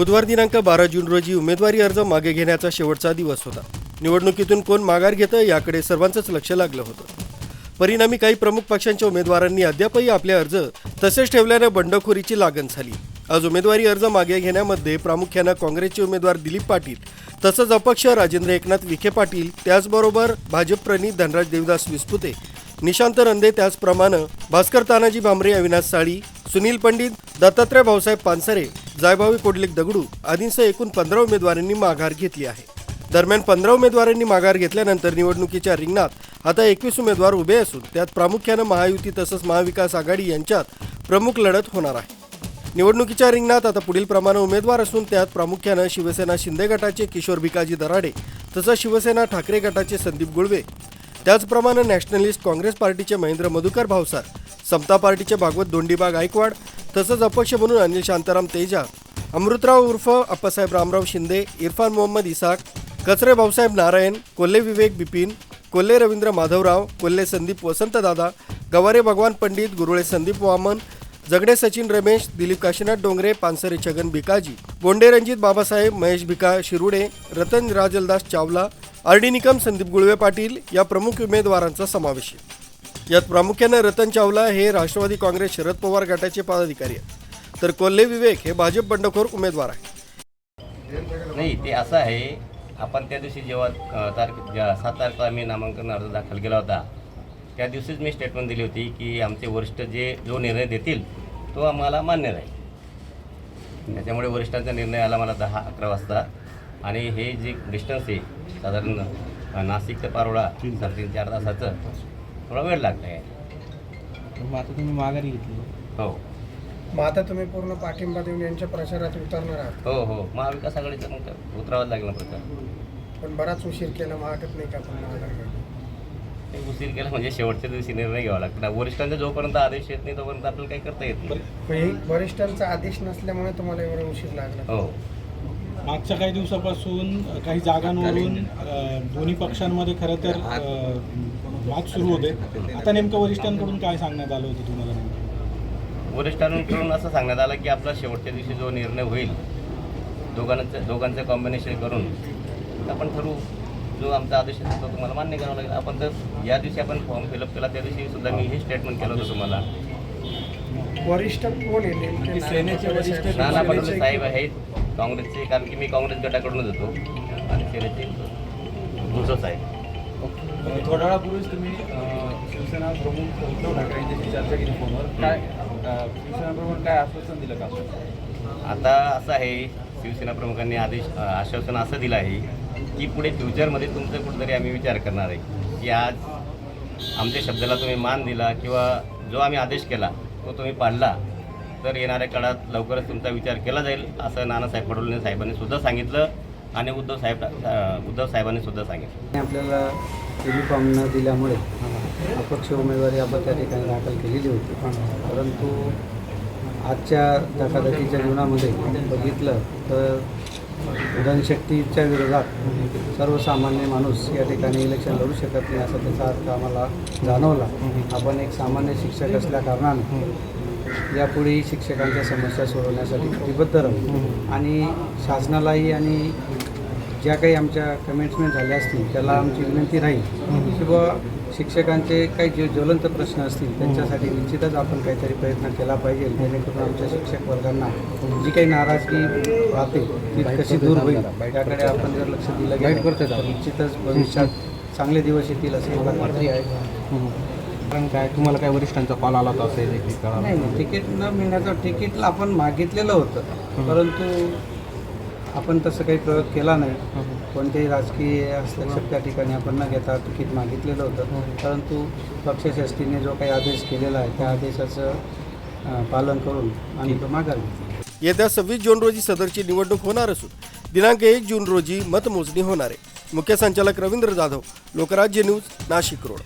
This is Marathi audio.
बुधवार दिनांक बारा जून रोजी उमेदवारी अर्ज मागे घेण्याचा शेवटचा दिवस होता. निवडणुकीतून कोण माघार घेतं याकडे सर्वांचंच लक्ष लागलं होतं. परिणामी काही प्रमुख पक्षांच्या उमेदवारांनी अद्यापही आपले अर्ज तसेच ठेवल्याने बंडखोरीची लागण झाली. आज उमेदवारी अर्ज मागे घेण्यामध्ये प्रामुख्यानं काँग्रेसचे उमेदवार दिलीप पाटील तसंच अपक्ष राजेंद्र एकनाथ विखे पाटील त्याचबरोबर भाजपप्रणित धनराज देवदास विस्पुते निशांत रंदे त्याचप्रमाणे भास्कर तानाजी भामरे अविनाश साळी सुनील पंडित दत्तात्रय भाऊसाहेब पानसरे जायभावी कोडलिक दगडू आदींसह एकूण पंधरा उमेदवारांनी माघार घेतली आहे. दरम्यान पंधरा उमेदवारांनी माघार घेतल्यानंतर निवडणुकीच्या रिंगणात आता एकवीस उमेदवार उभे असून त्यात प्रामुख्यानं महायुती तसंच महाविकास आघाडी यांच्यात प्रमुख लढत होणार आहे. निवडणुकीच्या रिंगणात आता पुढील प्रमाणे उमेदवार असून त्यात प्रामुख्यानं शिवसेना शिंदे गटाचे किशोर भिकाजी दराडे तसंच शिवसेना ठाकरे गटाचे संदीप गुळवे. त्याचप्रमाणे नॅशनलिस्ट काँग्रेस पार्टीचे महेंद्र मधुकर भावसार समता पार्टीचे भागवत दोंडीबाग गायकवाड तसंच अपक्ष म्हणून अनिल शांताराम तेजा अमृतराव उर्फ अप्पासाहेब रामराव शिंदे इरफान मोहम्मद इसाक कचरे भाऊसाहेब नारायण कोल्हे विवेक बिपिन कोल्हे रवींद्र माधवराव कोल्हे संदीप वसंतदादा गवारे भगवान पंडित गुरुळे संदीप वामन जगडे सचिन रमेश दिलीप काशीनाथ डोंगरे पानसरे छगन भिकाजी बोंडे रणजित बाबासाहेब महेश भिका शिरुडे रतन राजलदास चावला आर निकम संदीप गुळवे पाटील या प्रमुख उमेदवारांचा समावेश आहे. यात प्रामुख्यानं रतन चावला हे राष्ट्रवादी काँग्रेस शरद पवार गटाचे पदाधिकारी आहेत. तर कोल्हे विवेक हे भाजप बंडखोर उमेदवार आहेत. नाही ते असं आहे आपण त्या दिवशी जेव्हा तारखे ज्या सात तारखेला आम्ही नामांकन अर्ज दाखल केला होता त्या दिवशीच मी स्टेटमेंट दिली होती की आमचे वरिष्ठ जे जो निर्णय देतील तो आम्हाला मान्य राहील. त्याच्यामुळे वरिष्ठांचा निर्णय आला मला दहा अकरा वाजता. आणि हे जे डिस्टन्स आहे साधारण नाशिक ते पारोळा साडेतीन चार तासाचं थोडा वेळ लागला आहे मग आता तुम्ही माघारी घेतली. हो. मग आता तुम्ही पूर्ण पाठिंबा देऊन यांच्या प्रचारात उतरणार आहात. हो हो. महाविकास आघाडीचं मग काय उतरावंच लागलं प्रचार. पण बराच उशीर केला मग वाटत नाही का पण माघार घ्यायला? ते उशीर केला म्हणजे शेवटच्या दिवशी निर्णय घ्यावा लागतो. वरिष्ठांचा जोपर्यंत आदेश येत नाही तोपर्यंत आपल्याला काही करता येत नाही. पण हे वरिष्ठांचा आदेश नसल्यामुळे तुम्हाला एवढा उशीर लागला. हो. मागच्या काही दिवसापासून अ, काही जागांवरून अ, दोन्ही पक्षांमध्ये खरं तर अ, वाद सुरू होते. आता नेमकं वरिष्ठांकडून काय सांगण्यात आलं होतं तुम्हाला नेमकं? वरिष्ठांकडून असं सांगण्यात आलं की आपला शेवटच्या दिवशी जो निर्णय होईल दोघांचं दोघांचं कॉम्बिनेशन करून आपण ठरवू. जो आमचा आदेश असेल तो तुम्हाला मान्य करावा लागेल. आपण तर या दिवशी आपण फॉर्म फिलअप केला त्या दिवशी सुद्धा मी हे स्टेटमेंट केलं होतं तुम्हाला. वरिष्ठ कोण आहे नेमके? सेनेचे वरिष्ठ नाना पटोले साहेब आहेत. काँग्रेसचे कारण की मी काँग्रेस गटाकडूनच होतो आणि सेनेचे साहेब. थोड्या वेळापूर्वीच तुम्ही शिवसेना प्रमुख उद्धव ठाकरे यांच्याशी चर्चा केली फोनवर काय शिवसेना प्रमुख काय आश्वासन दिलं का? आता असं आहे शिवसेना प्रमुखांनी आदेश आश्वासन असं दिलं आहे की पुढे फ्युचरमध्ये तुमचं कुठेतरी आम्ही विचार करणार आहे. की आज आमच्या शब्दाला तुम्ही मान दिला किंवा जो आम्ही आदेश केला तो तुम्ही पाळला तर येणाऱ्या काळात लवकरच तुमचा विचार केला जाईल असं नानासाहेब पडोले साहेबांनी सुद्धा सांगितलं आणि उद्धव साहेब उद्धव साहेबांनी सुद्धा सांगितलं. आपल्याला युनिफॉर्म न दिल्यामुळे अपक्ष उमेदवारी आपण त्या ठिकाणी दाखल केलेली होती. परंतु आजच्या धकाधकीच्या जीवनामध्ये बघितलं तर धनशक्तीच्या विरोधात सर्वसामान्य माणूस या ठिकाणी इलेक्शन लढू शकत नाही असा त्याचा अर्थ आम्हाला जाणवला. आपण एक सामान्य शिक्षक असल्या कारणाने यापुढेही शिक्षकांच्या समस्या सोडवण्यासाठी कटिबद्ध राहू. आणि शासनालाही आणि ज्या काही आमच्या कमेंट्समेंट झाल्या असतील त्याला आमची विनंती राहील की बुवा शिक्षकांचे काही जे ज्वलंत प्रश्न असतील त्यांच्यासाठी निश्चितच आपण काहीतरी प्रयत्न केला पाहिजे जेणेकरून आमच्या शिक्षक वर्गांना जी काही नाराजगी राहते ती कशी दूर होईल त्याकडे आपण जर लक्ष दिलं गेलं तर निश्चितच भविष्यात चांगले दिवस येतील असे मला खात्री आहे. कारण काय तुम्हाला काय वरिष्ठांचा कॉल आला होता असेल नाही तिकीट न मिळण्याचं तिकीटला आपण मागितलेलं होतं. परंतु आपण तसं काही प्रयोग केला नाही. कोणत्याही राजकीय हस्तक्षेप त्या ठिकाणी आपण न घेता तिकीट मागितलेलं होतं. परंतु पक्षश्रेष्ठीने जो काही आदेश केलेला आहे त्या आदेशाचं पालन करून आम्ही तो माघार येत्या सव्वीस जून रोजी सदरची निवडणूक होणार असून दिनांक एक जून रोजी मतमोजणी होणार आहे. मुख्य संचालक रवींद्र जाधव लोकराज्य न्यूज नाशिक रोड.